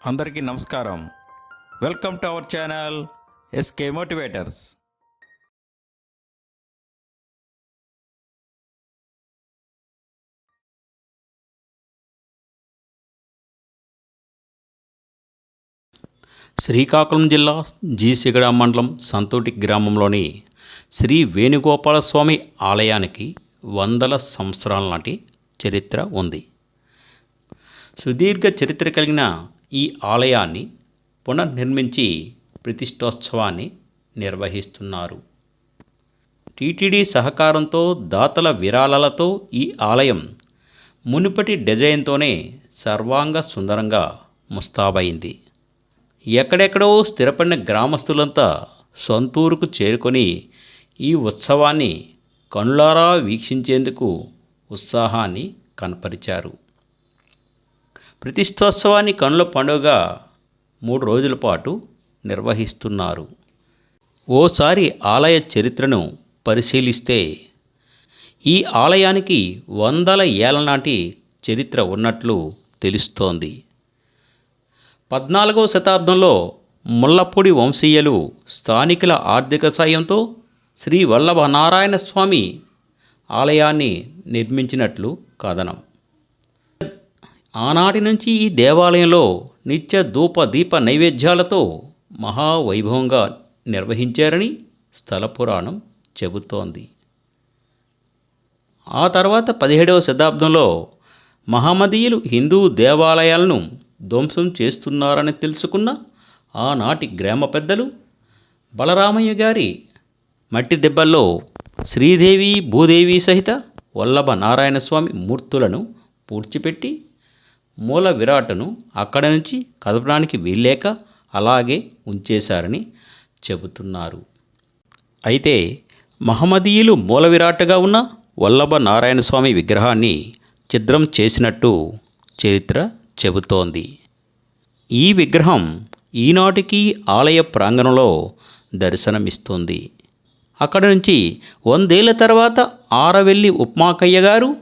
అందరికీ నమస్కారం. Welcome to our channel S K motivators. Srikakulam జిల్లా జీసిగడ మండలం సంతోటి గ్రామంలోని శ్రీ వేణుగోపాల స్వామి ఆలయానికి వందల సంవత్సరాల నాటి చరిత్ర ఉంది. సుదీర్ఘ చరిత్ర కలిగిన ఈ ఆలయాన్ని పునర్నిర్మించి ప్రతిష్టోత్సవాన్ని నిర్వహిస్తున్నారు. టీటీడీ సహకారంతో దాతల విరాళాలతో ఈ ఆలయం మునుపటి డిజైన్తోనే సర్వాంగ సుందరంగా ముస్తాబైంది. ఎక్కడెక్కడో స్థిరపడిన గ్రామస్తులంతా సొంతూరుకు చేరుకొని ఈ ఉత్సవాన్ని కనులారా వీక్షించేందుకు ఉత్సాహాన్ని కనపరిచారు. ప్రతిష్టోత్సవాన్ని కనుల పండుగ మూడు రోజుల పాటు నిర్వహిస్తున్నారు. ఓసారి ఆలయ చరిత్రను పరిశీలిస్తే ఈ ఆలయానికి వందల ఏళ్ళ నాటి చరిత్ర ఉన్నట్లు తెలుస్తోంది. పద్నాలుగవ శతాబ్దంలో ముల్లపూడి వంశీయులు స్థానికుల ఆర్థిక సాయంతో శ్రీ వల్లభ నారాయణ స్వామి ఆలయాన్ని నిర్మించినట్లు కథనం ఆనాటి నుంచి ఈ దేవాలయంలో నిత్య ధూప దీప నైవేద్యాలతో మహావైభవంగా నిర్వహించారని స్థల పురాణం చెబుతోంది. ఆ తర్వాత పదిహేడవ శతాబ్దంలో మహమ్మదీయులు హిందూ దేవాలయాలను ధ్వంసం చేస్తున్నారని తెలుసుకున్న ఆనాటి గ్రామ పెద్దలు బలరామయ్య గారి మట్టి దెబ్బల్లో శ్రీదేవి భూదేవి సహిత వల్లభ నారాయణస్వామి మూర్తులను పూడ్చిపెట్టి మూల విరాటను అక్కడ నుంచి కదపడానికి వీల్లేక అలాగే ఉంచేశారని చెబుతున్నారు. అయితే మహమ్మదీయులు మూల విరాట్గా ఉన్న వల్లభ నారాయణ స్వామి విగ్రహాన్ని చిత్రం చేసినట్టు చరిత్ర చెబుతోంది. ఈ విగ్రహం ఈనాటికి ఆలయ ప్రాంగణంలో దర్శనమిస్తుంది. అక్కడ నుంచి వందేళ్ళ తర్వాత ఆరవెల్లి ఉప్మాకయ్య గారు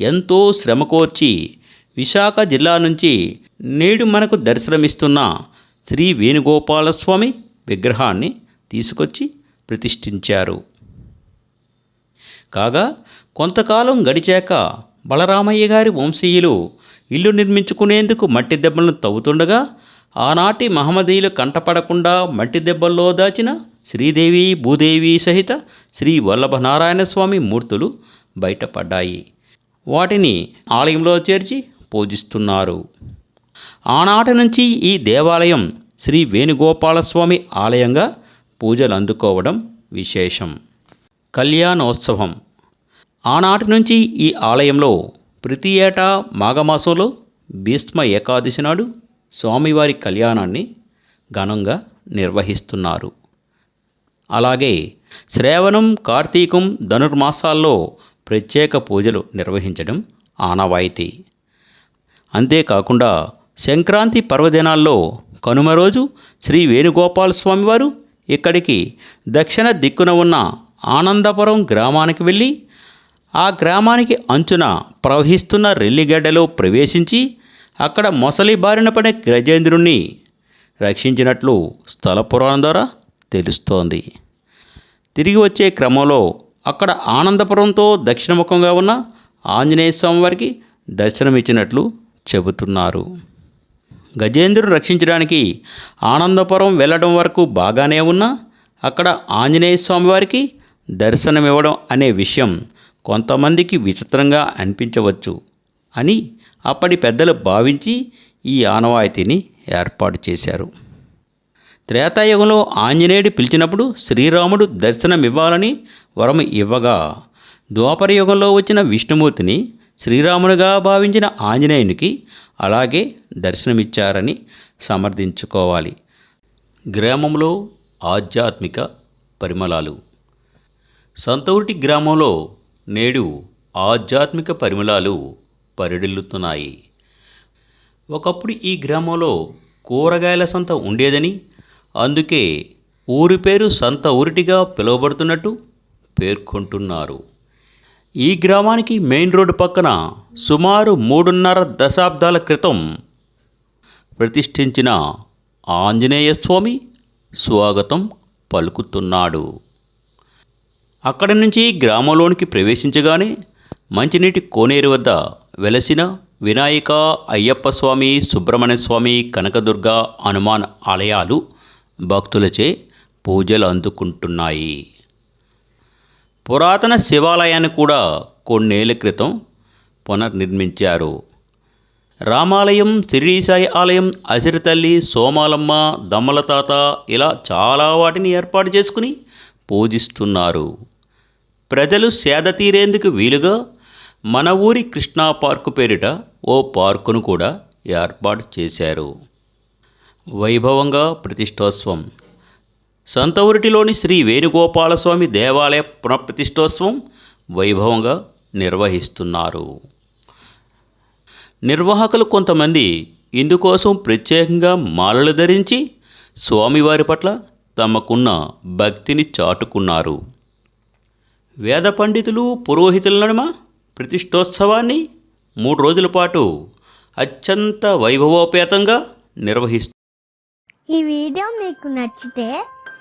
ఎంతో శ్రమకోర్చి విశాఖ జిల్లా నుంచి నేడు మనకు దర్శనమిస్తున్న శ్రీ వేణుగోపాలస్వామి విగ్రహాన్ని తీసుకొచ్చి ప్రతిష్ఠించారు. కాగా కొంతకాలం గడిచాక బలరామయ్య గారి వంశీయులు ఇల్లు నిర్మించుకునేందుకు మట్టి దెబ్బలను తవ్వుతుండగా ఆనాటి మహమ్మదీయులు కంటపడకుండా మట్టి దెబ్బల్లో దాచిన శ్రీదేవి భూదేవి సహిత శ్రీ వల్లభ నారాయణ స్వామి మూర్తులు బయటపడ్డాయి. వాటిని ఆలయంలో చేర్చి పూజిస్తున్నారు. ఆనాటి నుంచి ఈ దేవాలయం శ్రీ వేణుగోపాలస్వామి ఆలయంగా పూజలు అందుకోవడం విశేషం. కళ్యాణోత్సవం. ఆనాటి నుంచి ఈ ఆలయంలో ప్రతి ఏటా మాఘమాసంలో భీష్మ ఏకాదశి నాడు స్వామివారి కళ్యాణాన్ని ఘనంగా నిర్వహిస్తున్నారు. అలాగే శ్రావణం కార్తీకం ధనుర్మాసాల్లో ప్రత్యేక పూజలు నిర్వహించడం ఆనవాయితీ. అంతేకాకుండా సంక్రాంతి పర్వదినాల్లో కనుమ రోజు శ్రీ వేణుగోపాల స్వామివారు ఇక్కడికి దక్షిణ దిక్కున ఉన్న ఆనందపురం గ్రామానికి వెళ్ళి ఆ గ్రామానికి అంచున ప్రవహిస్తున్న రెల్లిగడ్డలో ప్రవేశించి అక్కడ మొసలి బారిన పడే గజేంద్రుణ్ణి రక్షించినట్లు స్థల పురాణం ద్వారా తెలుస్తోంది. తిరిగి వచ్చే క్రమంలో అక్కడ ఆనందపురంతో దక్షిణముఖంగా ఉన్న ఆంజనేయ స్వామి వారికి దర్శనమిచ్చినట్లు చెబుతున్నారు. గజేంద్రుడు రక్షించడానికి ఆనందపురం వెళ్ళడం వరకు బాగానే ఉన్నా అక్కడ ఆంజనేయ స్వామివారికి దర్శనమివ్వడం అనే విషయం కొంతమందికి విచిత్రంగా అనిపించవచ్చు అని అప్పటి పెద్దలు భావించి ఈ ఆనవాయితీని ఏర్పాటు చేశారు. త్రేతాయుగంలో ఆంజనేయుడు పిలిచినప్పుడు శ్రీరాముడు దర్శనమివ్వాలని వరం ఇవ్వగా ద్వాపరయుగంలో వచ్చిన విష్ణుమూర్తిని శ్రీరామునిగా భావించిన ఆంజనేయునికి అలాగే దర్శనమిచ్చారని సమర్థించుకోవాలి. గ్రామంలో ఆధ్యాత్మిక పరిమళాలు. సంతౌటి గ్రామంలో నేడు ఆధ్యాత్మిక పరిమళాలు పరిడిల్లుతున్నాయి. ఒకప్పుడు ఈ గ్రామంలో కూరగాయల సంత ఉండేదని అందుకే ఊరి పేరు సంత ఊరిటిగా పిలువబడుతున్నట్టు పేర్కొంటున్నారు. ఈ గ్రామానికి మెయిన్ రోడ్డు పక్కన సుమారు మూడున్నర దశాబ్దాల క్రితం ప్రతిష్ఠించిన ఆంజనేయ స్వామి స్వాగతం పలుకుతున్నాడు. అక్కడి నుంచి గ్రామంలోనికి ప్రవేశించగానే మంచినీటి కోనేరు వద్ద వెలసిన వినాయక అయ్యప్ప స్వామి సుబ్రహ్మణ్య స్వామి కనకదుర్గ హనుమాన్ ఆలయాలు భక్తులచే పూజలు అందుకుంటున్నాయి. పురాతన శివాలయాన్ని కూడా కొన్నేళ్ళ క్రితం పునర్నిర్మించారు. రామాలయం సిరిసాయి ఆలయం అసిరితల్లి సోమాలమ్మ దమ్మలతాత ఇలా చాలా వాటిని ఏర్పాటు చేసుకుని పూజిస్తున్నారు. ప్రజలు సేద తీరేందుకు వీలుగా మన ఊరి కృష్ణా పార్కు పేరిట ఓ పార్కును కూడా ఏర్పాటు చేశారు. వైభవంగా ప్రతిష్టోత్సవం సంతవరిటిలోని శ్రీ వేణుగోపాలస్వామి దేవాలయ పునఃప్రతిష్టోత్సవం వైభవంగా నిర్వహిస్తున్నారు. నిర్వాహకులు కొంతమంది ఇందుకోసం ప్రత్యేకంగా మాలలు ధరించి స్వామివారి పట్ల తమకున్న భక్తిని చాటుకున్నారు. వేద పండితులు పురోహితుల నడుమ ప్రతిష్టోత్సవాన్ని మూడు రోజుల పాటు అత్యంత వైభవోపేతంగా నిర్వహిస్తారు ఈ వీడియో మీకు నచ్చితే